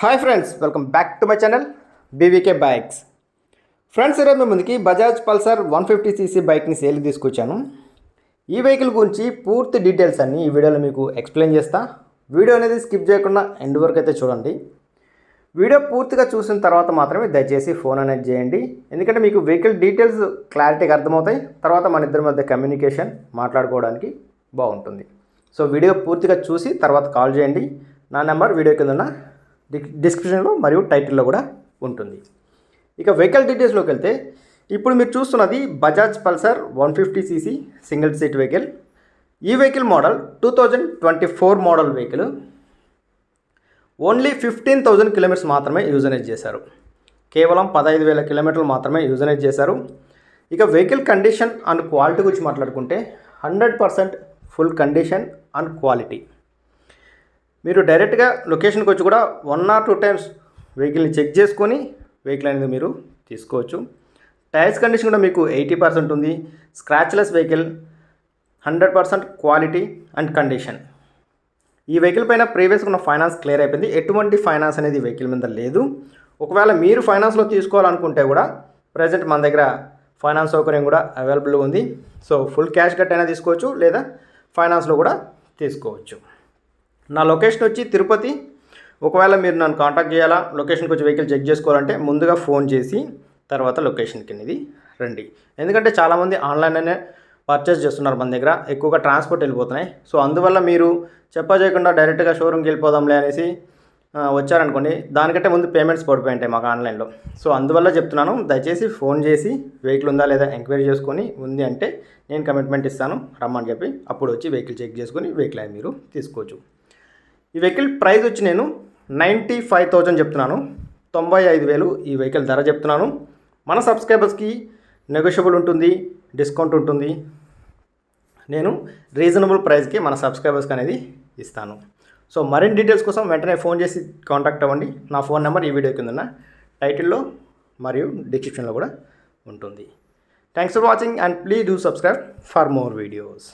Hi friends welcome back to my channel BVK bikes friends ఈరోజు మీ ముందుకి Bajaj Pulsar one fifty CC బైక్ని సేల్కి తీసుకొచ్చాను. ఈ వెహికల్ గురించి పూర్తి డీటెయిల్స్ అన్నీ ఈ వీడియోలో మీకు ఎక్స్ప్లెయిన్ చేస్తా. వీడియో అనేది స్కిప్ చేయకుండా ఎండ్ వరకు అయితే చూడండి. వీడియో పూర్తిగా చూసిన తర్వాత మాత్రమే దయచేసి ఫోన్ అనేది చేయండి. ఎందుకంటే మీకు వెహికల్ డీటెయిల్స్ క్లారిటీగా అర్థమవుతాయి. తర్వాత మన ఇద్దరి మధ్య కమ్యూనికేషన్ మాట్లాడుకోవడానికి బాగుంటుంది. సో వీడియో పూర్తిగా చూసి తర్వాత కాల్ చేయండి. నా నెంబర్ వీడియో కింద డిస్క్రిప్షన్లో మరియు టైటిల్లో కూడా ఉంటుంది. ఇక వెహికల్ డీటెయిల్స్లోకి వెళ్తే ఇప్పుడు మీరు చూస్తున్నది Bajaj Pulsar one fifty CC single seat vehicle ఈ vehicle model two thousand twenty four model vehicle only fifteen thousand kilometres మాత్రమే యూజనేజ్ చేశారు. కేవలం పదహైదు వేల కిలోమీటర్లు మాత్రమే యూజనేజ్ చేశారు. ఇక వెహికల్ కండిషన్ అండ్ క్వాలిటీ గురించి మాట్లాడుకుంటే hundred percent full condition and quality మీరు డైరెక్ట్గా లొకేషన్కి వచ్చి కూడా వన్ ఆర్ టూ టైమ్స్ వెహికల్ని చెక్ చేసుకొని వెహికల్ అనేది మీరు తీసుకోవచ్చు. టైర్స్ కండిషన్ కూడా మీకు ఎయిటీ పర్సెంట్ ఉంది. Scratchless vehicle hundred percent quality and condition. ఈ వెహికల్ పైన ప్రీవియస్గా ఉన్న ఫైనాన్స్ క్లియర్ అయిపోయింది. ఎటువంటి ఫైనాన్స్ అనేది వెహికల్ మీద లేదు. ఒకవేళ మీరు ఫైనాన్స్లో తీసుకోవాలనుకుంటే కూడా ప్రజెంట్ మన దగ్గర ఫైనాన్స్ సౌకర్యం కూడా అవైలబుల్ ఉంది. సో ఫుల్ క్యాష్ కట్ అయినా తీసుకోవచ్చు లేదా ఫైనాన్స్లో కూడా తీసుకోవచ్చు. నా లొకేషన్ వచ్చి తిరుపతి. ఒకవేళ మీరు నన్ను కాంటాక్ట్ చేయాలా లొకేషన్కి వచ్చి వెహికల్ చెక్ చేసుకోవాలంటే ముందుగా ఫోన్ చేసి తర్వాత లొకేషన్కి అనేది రండి. ఎందుకంటే చాలామంది ఆన్లైన్లోనే పర్చేస్ చేస్తున్నారు మన దగ్గర ఎక్కువగా ట్రాన్స్పోర్ట్ వెళ్ళిపోతున్నాయి. సో అందువల్ల మీరు చెప్ప చేయకుండా డైరెక్ట్గా షోరూమ్కి వెళ్ళిపోదాంలే అనేసి వచ్చారనుకోండి దానికంటే ముందు పేమెంట్స్ పడిపోయి ఉంటాయి మాకు ఆన్లైన్లో సో అందువల్ల చెప్తున్నాను దయచేసి ఫోన్ చేసి వెహికల్ ఉందా లేదా ఎంక్వైరీ చేసుకొని ఉంది అంటే నేను కమిట్మెంట్ ఇస్తాను రమ్మని చెప్పి అప్పుడు వచ్చి వెహికల్ చెక్ చేసుకొని వెహికల్ అనేది మీరు తీసుకోవచ్చు. ఈ వెహికల్ ప్రైస్ వచ్చి నేను నైంటీ ఫైవ్ థౌజండ్ చెప్తున్నాను. తొంభై ఐదు వేలు ఈ వెహికల్ ధర చెప్తున్నాను. మన సబ్స్క్రైబర్స్కి నెగోషియబుల్ ఉంటుంది డిస్కౌంట్ ఉంటుంది. నేను రీజనబుల్ ప్రైస్కి మన సబ్స్క్రైబర్స్కి అనేది ఇస్తాను. సో మరిన్ని డీటెయిల్స్ కోసం వెంటనే ఫోన్ చేసి కాంటాక్ట్ అవ్వండి. నా ఫోన్ నెంబర్ ఈ వీడియో కింద టైటిల్లో మరియు డిస్క్రిప్షన్లో కూడా ఉంటుంది. Thanks for watching and please do subscribe for more videos